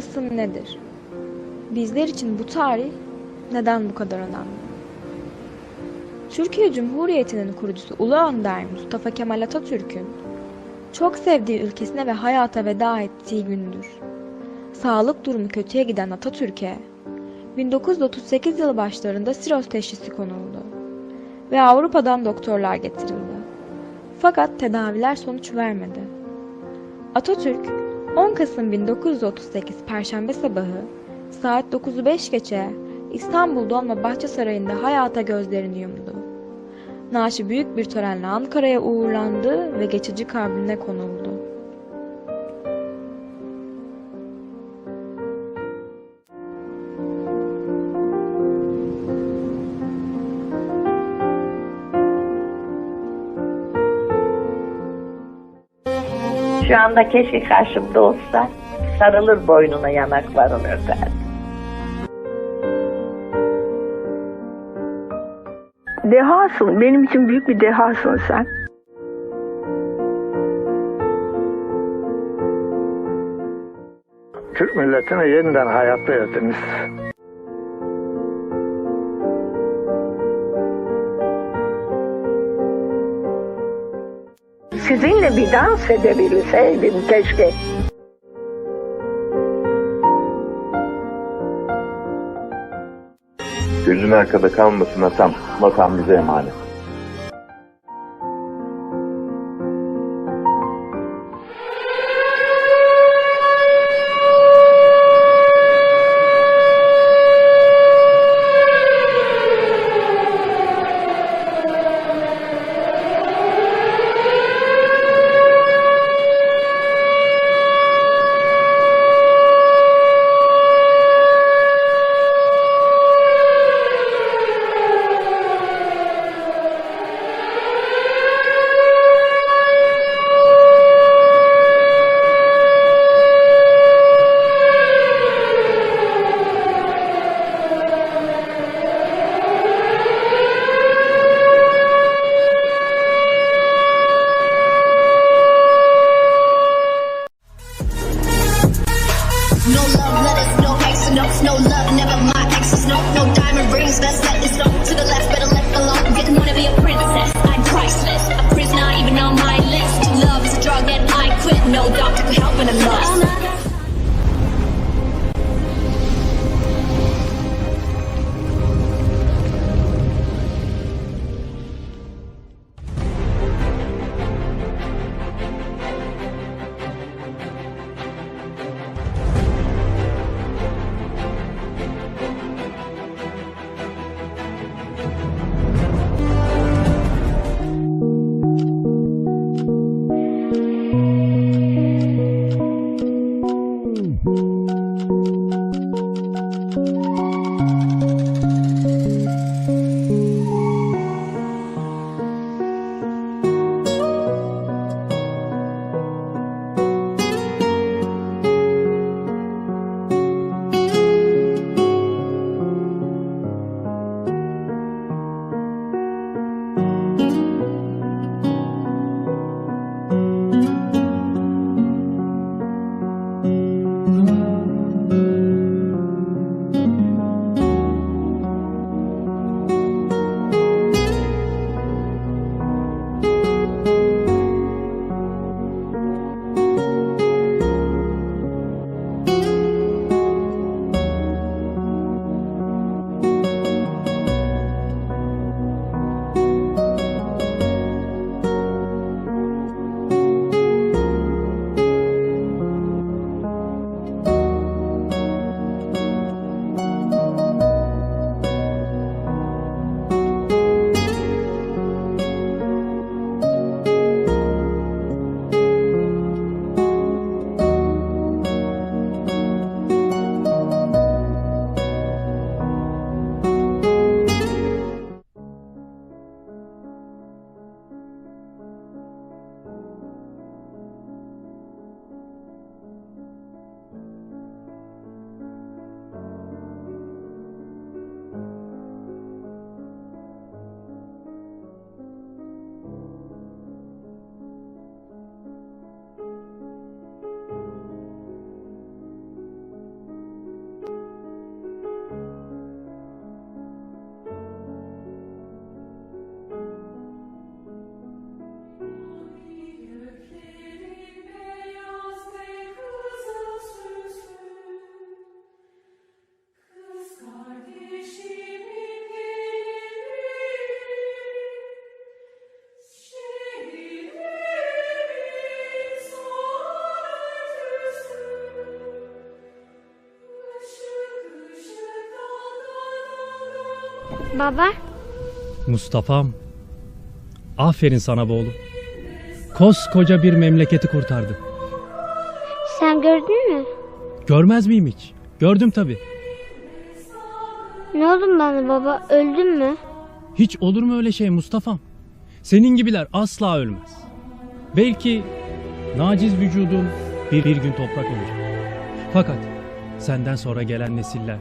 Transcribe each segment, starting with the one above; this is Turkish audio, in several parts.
10 Kasım nedir? Bizler için bu tarih neden bu kadar önemli? Türkiye Cumhuriyeti'nin kurucusu Ulu Önder Mustafa Kemal Atatürk'ün çok sevdiği ülkesine ve hayata veda ettiği gündür. Sağlık durumu kötüye giden Atatürk'e 1938 yılı başlarında siroz teşhisi konuldu ve Avrupa'dan doktorlar getirildi. Fakat tedaviler sonuç vermedi. Atatürk 10 Kasım 1938 Perşembe sabahı saat 9'u 5 geçe İstanbul Dolmabahçe Sarayı'nda hayata gözlerini yumdu. Naaşı büyük bir törenle Ankara'ya uğurlandı ve geçici kabrine konuldu. Şu anda keşke karşımda olsa sarılır boynuna yanaklarını öperdim. Dehasın. Benim için büyük bir dehasın sen. Türk milletine yeniden hayatta yatınız. Sizinle bir dans edebilseydim keşke. Gözün arkada kalmasın atam. Vatan bize emanet. No doctor could help when I'm lost. Baba, Mustafa'm. Aferin sana be oğlum. Koskoca bir memleketi kurtardın. sen gördün mü? Görmez miyim hiç? Gördüm tabi. Ne oldu bana baba? Öldün mü? Hiç olur mu öyle şey Mustafa'm? Senin gibiler asla ölmez. Belki naciz vücudun bir, bir gün toprak olacak. Fakat senden sonra gelen nesiller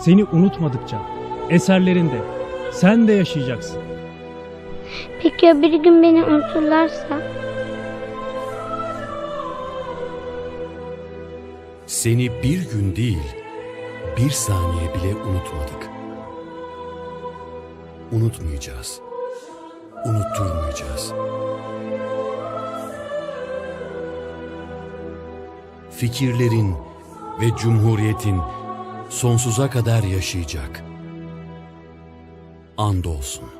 seni unutmadıkça eserlerinde sen de yaşayacaksın. Peki ya bir gün beni unuturlarsa? Seni bir gün değil, bir saniye bile unutmadık. Unutmayacağız. Unutturmayacağız. Fikirlerin ve cumhuriyetin sonsuza kadar yaşayacak. Andolsun.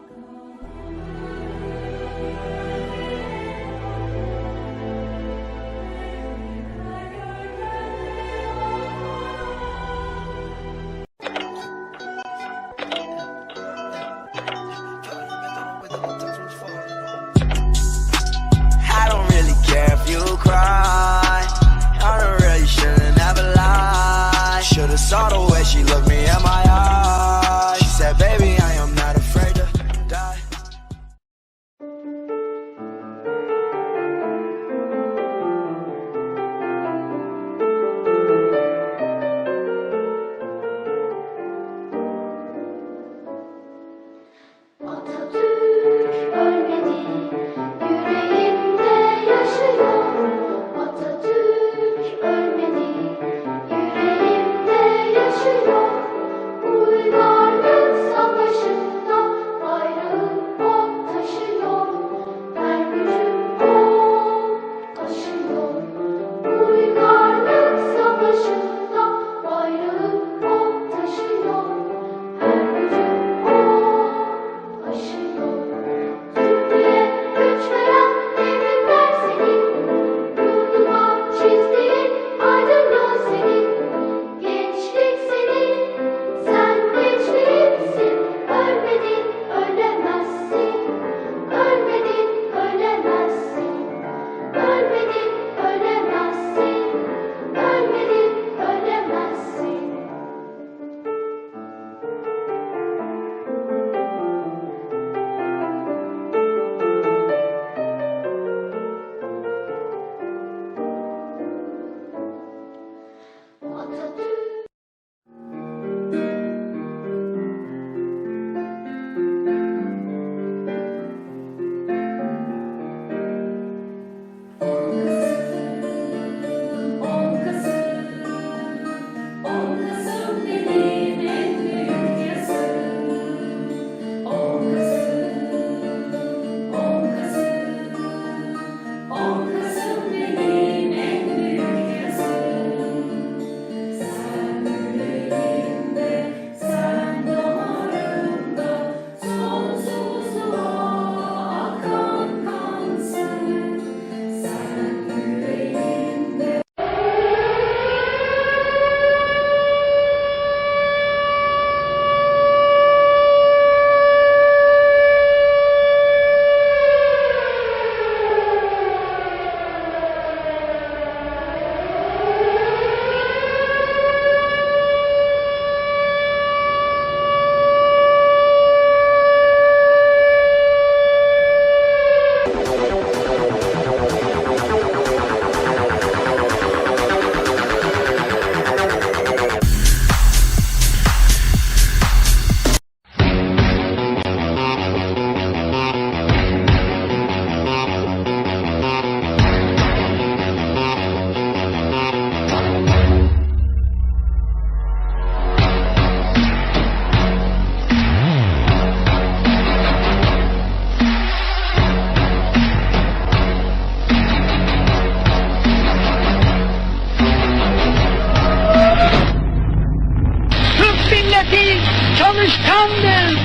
Çalışkandır.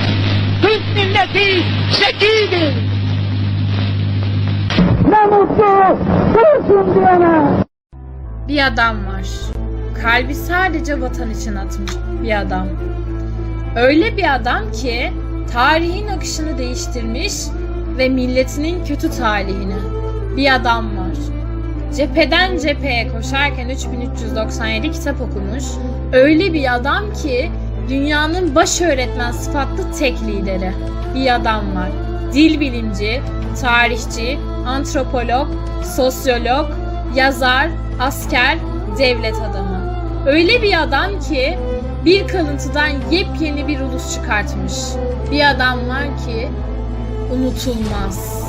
Türk milleti zekidir. Ne mutlu Türk'üm diyene. Bir adam var. Kalbi sadece vatan için atmış bir adam. Öyle bir adam ki tarihin akışını değiştirmiş ve milletinin kötü talihini. Bir adam var. Cepheden cepheye koşarken 3397 kitap okumuş. Öyle bir adam ki dünyanın baş öğretmen sıfatlı tek lideri. Bir adam var. Dil bilimci, tarihçi, antropolog, sosyolog, yazar, asker, devlet adamı. Öyle bir adam ki bir kalıntıdan yepyeni bir ulus çıkartmış. Bir adam var ki unutulmaz.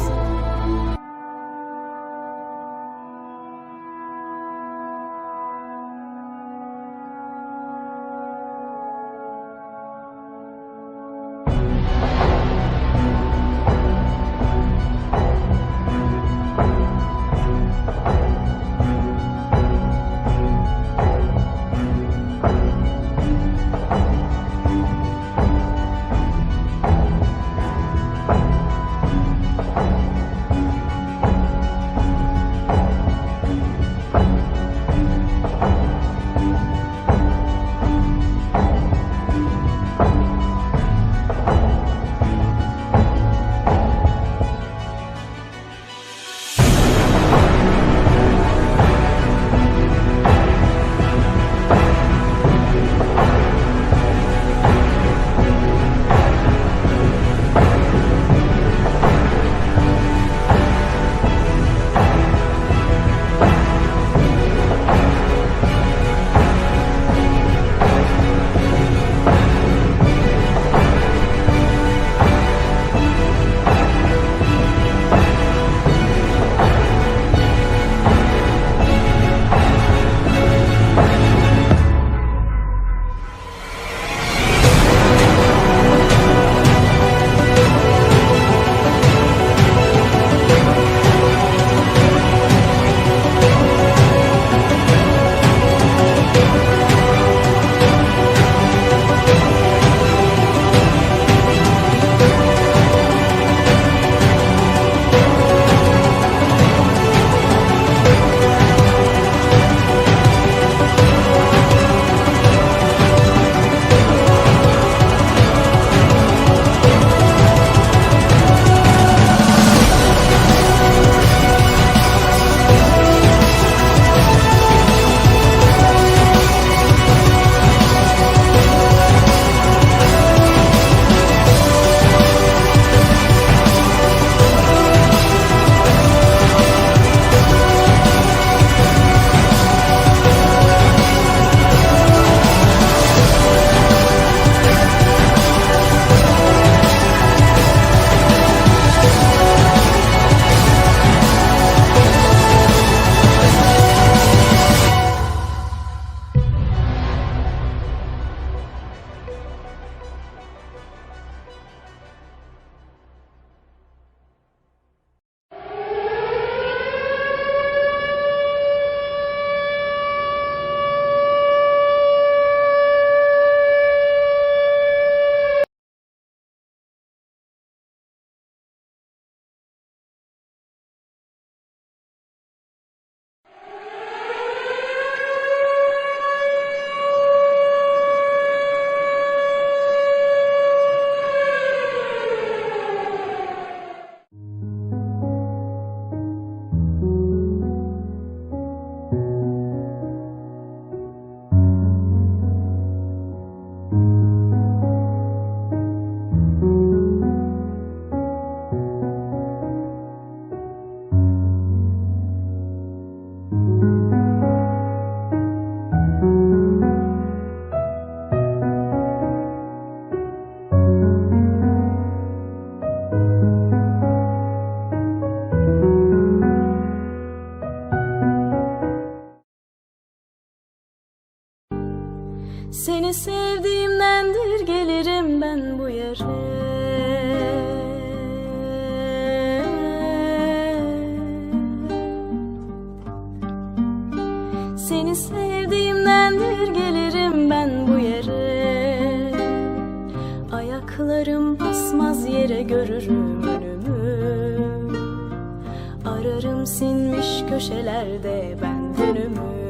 köşelerde ben dönümü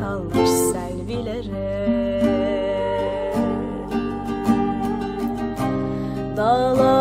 kalmış selvilere Dağlar